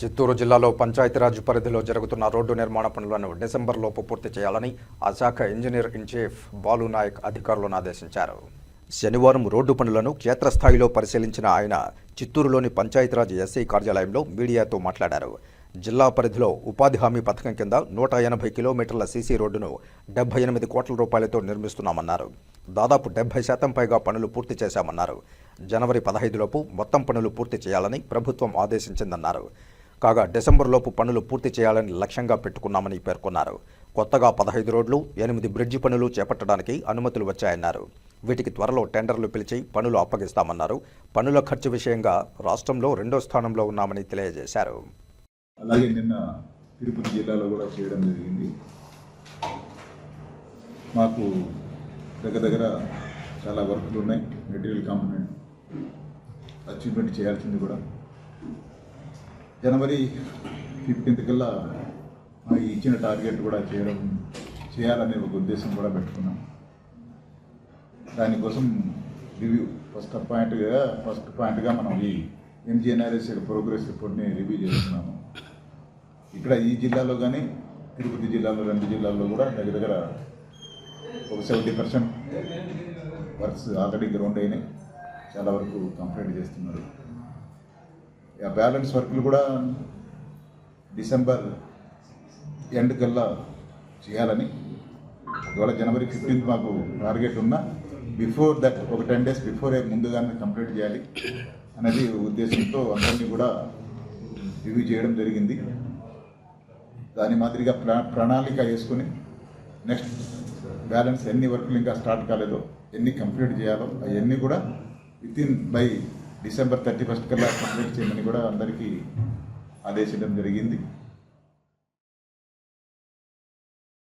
చిత్తూరు జిల్లాలో పంచాయతీరాజ్ పరిధిలో జరుగుతున్న రోడ్డు నిర్మాణ పనులను డిసెంబర్లోపు పూర్తి చేయాలని ఆ శాఖ engineer in chief Balu Naik అధికారులను ఆదేశించారు. శనివారం రోడ్డు పనులను క్షేత్రస్థాయిలో పరిశీలించిన ఆయన చిత్తూరులోని పంచాయతీరాజ్ ఎస్ఐ కార్యాలయంలో మీడియాతో మాట్లాడారు. జిల్లా పరిధిలో ఉపాధి హామీ పథకం కింద నూట ఎనభై కిలోమీటర్ల సీసీ రోడ్డును డెబ్బై ఎనిమిది కోట్ల రూపాయలతో నిర్మిస్తున్నామన్నారు. దాదాపు డెబ్బై శాతం పైగా పనులు పూర్తి చేశామన్నారు. జనవరి పదహైదులోపు మొత్తం పనులు పూర్తి చేయాలని ప్రభుత్వం ఆదేశించిందన్నారు. కాగా డిసెంబర్లోపు పనులు పూర్తి చేయాలని లక్ష్యంగా పెట్టుకున్నామని పేర్కొన్నారు. కొత్తగా పదహైదు రోడ్లు ఎనిమిది బ్రిడ్జి పనులు చేపట్టడానికి అనుమతులు వచ్చాయన్నారు. వీటికి త్వరలో టెండర్లు పిలిచి పనులు అప్పగిస్తామన్నారు. పనుల ఖర్చు విషయంగా రాష్ట్రంలో రెండో స్థానంలో ఉన్నామని తెలియజేశారు. అలాగే నిన్న తిరుపతి జిల్లాలో కూడా చేయడం జరిగింది. మాకు దగ్గర దగ్గర చాలా వర్క్లు ఉన్నాయి. మెటీరియల్ కాంపోనెంట్ అచీవ్మెంట్ చేయాల్సింది కూడా. జనవరి ఫిఫ్టీన్త్ కల్లా మా ఇచ్చిన టార్గెట్ కూడా చేయడం చేయాలనే ఒక ఉద్దేశం కూడా పెట్టుకున్నాం. దానికోసం రివ్యూ ఫస్ట్ పాయింట్గా ఫస్ట్ పాయింట్గా మనం ఈ ఎంజీఎన్ఆర్ఎస్ ప్రోగ్రెస్ రిపోర్ట్ని రివ్యూ చేస్తున్నాము. ఇక్కడ ఈ జిల్లాలో కానీ తిరుపతి జిల్లాలో రెండు జిల్లాల్లో కూడా దగ్గర దగ్గర ఒక seventy percent works already ground అయినాయి. చాలా వరకు కంప్లీట్ చేస్తున్నారు. బ్యాలెన్స్ వర్క్లు కూడా డిసెంబర్ ఎండ్ కల్లా చేయాలని. ఒకవేళ జనవరి ఫిఫ్టీన్త్ మాకు టార్గెట్ ఉన్నా బిఫోర్ దట్ ఒక టెన్ డేస్ బిఫోరే ముందుగానే కంప్లీట్ చేయాలి అనేది ఉద్దేశంతో అందరినీ కూడా రివ్యూ చేయడం జరిగింది. దాని మాదిరిగా ప్రణాళిక వేసుకుని నెక్స్ట్ బ్యాలెన్స్ ఎన్ని వర్కులు ఇంకా స్టార్ట్ కాలేదో ఎన్ని కంప్లీట్ చేయాలో అవన్నీ కూడా within by December thirty first కల్లా కంప్లీట్ చేయమని కూడా అందరికీ ఆదేశించడం జరిగింది.